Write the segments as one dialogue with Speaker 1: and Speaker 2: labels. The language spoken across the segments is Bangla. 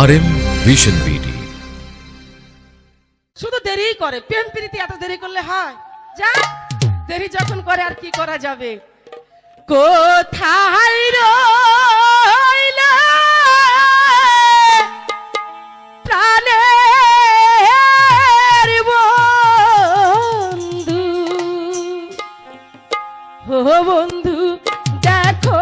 Speaker 1: আর ভিশন বিডি
Speaker 2: শুধু দেরিই করে, প্রেম প্রীতি এত দেরি করলে হয়? যা, দেরি যখন করে, আর কি করা যাবে? কোথায় রইলা? প্রাণের বন্ধু। ও বন্ধু, দেখো।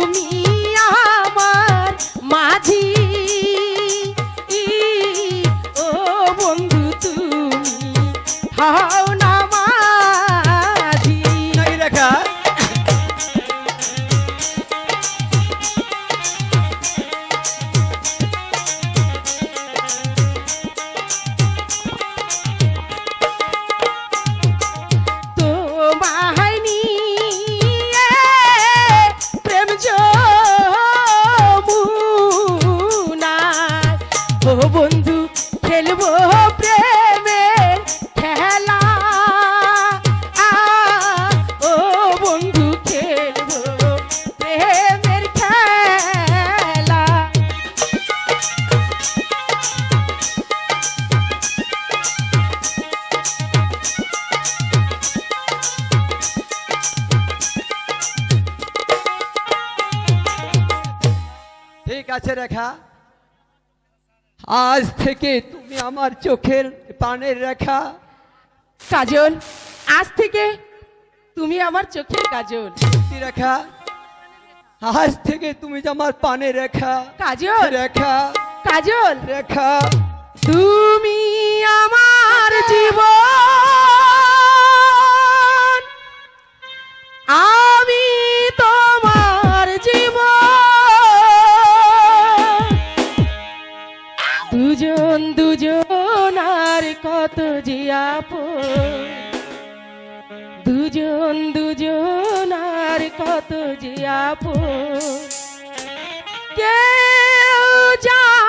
Speaker 2: তুমি ও বন্ধু খেলব প্রেমের খেলা। ও বন্ধু খেলব প্রেমের খেলা।
Speaker 3: ঠিক আছে রেখা। আজ থেকে তুমি আমার চোখের পানের রেখা।
Speaker 2: কাজল আজ থেকে তুমি আমার চোখের কাজল।
Speaker 3: রেখা। আজ থেকে তুমি যে আমার পানে রেখা।
Speaker 2: কাজল
Speaker 3: রেখা।
Speaker 2: কাজল।
Speaker 3: রেখা।
Speaker 2: তুমি আমার দুজন দুজন আর কত যে আপন। কেউ জানে